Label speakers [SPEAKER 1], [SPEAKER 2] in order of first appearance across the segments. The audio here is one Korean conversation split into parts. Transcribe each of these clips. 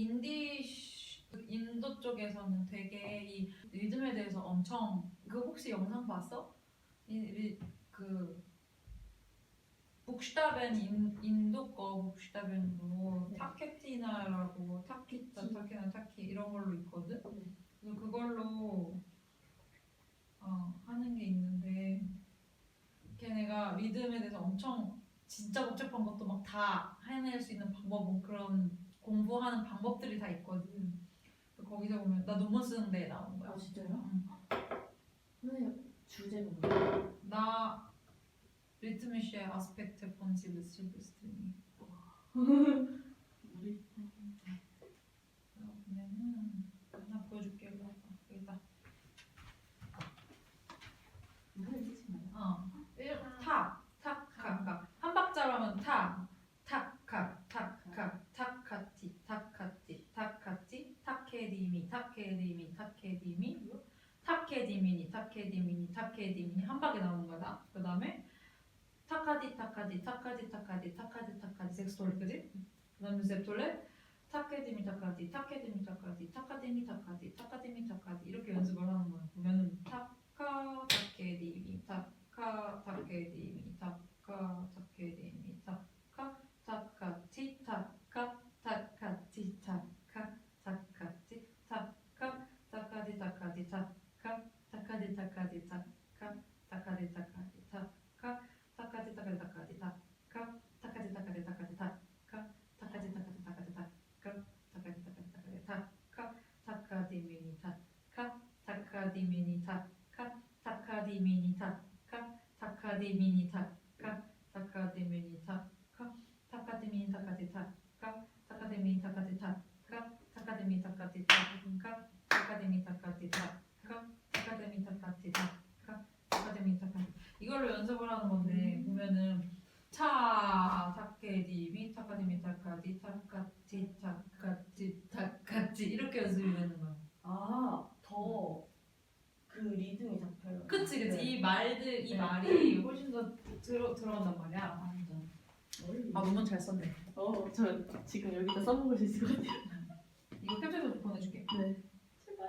[SPEAKER 1] 인디 쉬- 인도 쪽에서는 되게 이 리듬에 대해서 엄청 그 혹시 영상 봤어? 이, 리, 그 북슈타벤 인, 인도 거 북슈타벤으로
[SPEAKER 2] 네.
[SPEAKER 1] 타케티나라고 타키타
[SPEAKER 2] 타키.
[SPEAKER 1] 타키나 타키 이런 걸로 있거든.
[SPEAKER 2] 네.
[SPEAKER 1] 그래서 그걸로 어, 하는 게 있는데 걔네가 리듬에 대해서 엄청 진짜 복잡한 것도 막 다 해낼 수 있는 방법은 그런 공부하는 방법들이 다 있거든. 거기서 보면 나 논문 쓰는데 나온 거야.
[SPEAKER 2] 아 진짜요?
[SPEAKER 1] 응.
[SPEAKER 2] 선생님 주제가 뭐예요?
[SPEAKER 1] 나 리트미시의 아스펙트 본 실베스트리니
[SPEAKER 2] 우리
[SPEAKER 1] 보면은 하나 보여줄게. 일로 와봐. 여기다.
[SPEAKER 2] 무슨 뜻인가요?
[SPEAKER 1] 어. 일, 타, 탁, 각, 각. 한 박자로 하면 타, 탁, 각, 탁, 각, 타카티, 타카티, 타카티, 타케디미, 타케디미, 타케디미니, 타케디미니, 타케디미니 한 박에 나오는 거다. 그 다음에 타카디, 타카디, 타카디, 타카디, 타카디, 타카디, 섹스톨, 그지? 그 다음에 셉톨레, 타케디미, 타카디, 타케디미, 타카디, 타카디미, 타카디, 타카디미, 타카디 이렇게 연습을 하는 거야. 보면은 타카, 타케디미, 타카, 타케디미, 타카, 타케디미, 타카, 타카티, 타카, 타카티, 타카, 타카티, 타카, 타카디, 타카디, 타카, 타카디, 타카디, 타카, 타카디, 타카디, 타카, 타카디, 타카디, 타카디, 타카, 타카디, 타카디, 타카디, 타카, 타카디, 타카디, 타카디, 타카, 타카디, 타카디, 타카디, 타카, 타카디미니, 타카, 타카디미니, 타카, 타카디미니, 타카, 타카디미니, 타 카, 타카디미니, 타 카, 타카디미니, 타카디, 타카, 타카디미니, 타카디, 타카, 타카디미, 타카디, 타카, 타카디미, 타카디, 타카, 타카디미, 타카디, 타카, 타카디미, 타카디 이걸로 연습을 하는 건데 보면은 차 타케디미 타카디미 타카디 타카티 타카티 타카티 이렇게 연습이 되는 거야.
[SPEAKER 2] 아더 그 리듬이 잡혀요.
[SPEAKER 1] 그치
[SPEAKER 2] 네.
[SPEAKER 1] 이 말들 이
[SPEAKER 2] 네.
[SPEAKER 1] 말이 훨씬 더 들어 들어간단 말이야.
[SPEAKER 2] 완전.
[SPEAKER 1] 아 논문 잘 썼네.
[SPEAKER 2] 어 저 지금 여기다 써먹을 수 있을 것 같아요.
[SPEAKER 1] 이거 캡처해서 보내줄게.
[SPEAKER 2] 네. 제발.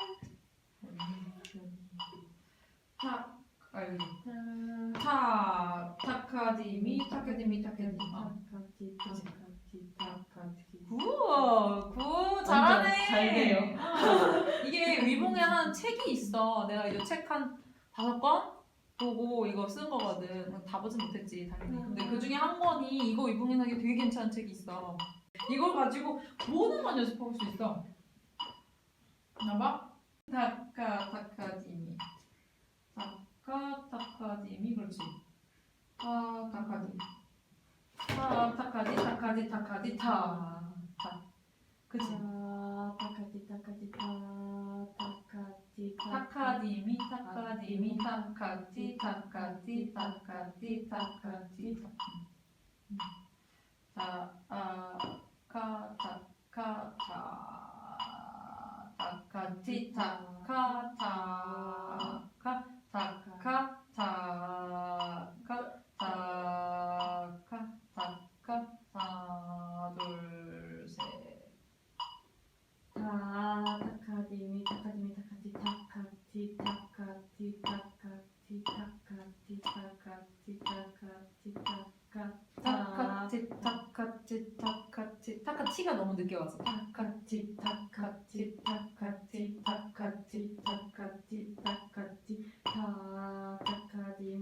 [SPEAKER 1] 타 아니 타타 타카디미 타카디미 타카디. 아.
[SPEAKER 2] 타카티 타카티 타카티.
[SPEAKER 1] 우와, 구 잘하네.
[SPEAKER 2] 잘 돼요.
[SPEAKER 1] 어, 이게 위봉에 한 책이 있어. 내가 이거 책한 다섯 권 보고 이거 쓴 거거든. 다 보진 못했지 당연히. 근데 그 중에 한 권이 이거 위봉에 나기 되게 괜찮은 책이 있어. 이걸 가지고 모든 건 연습할 수 있어. 봐봐. 타카 타카디미. 타카 타카디미 그렇지. 타 타카디. 타 타카디 타카디 타카디 타. 타. 그치.
[SPEAKER 2] 타카티
[SPEAKER 1] 타카디미 타카디미 타카티 타카티 타카티 타 치가 너무 늦게 왔어.
[SPEAKER 2] 닭같이 닭같이 닭같이 닭같이 닭같이 닭같이 닭같이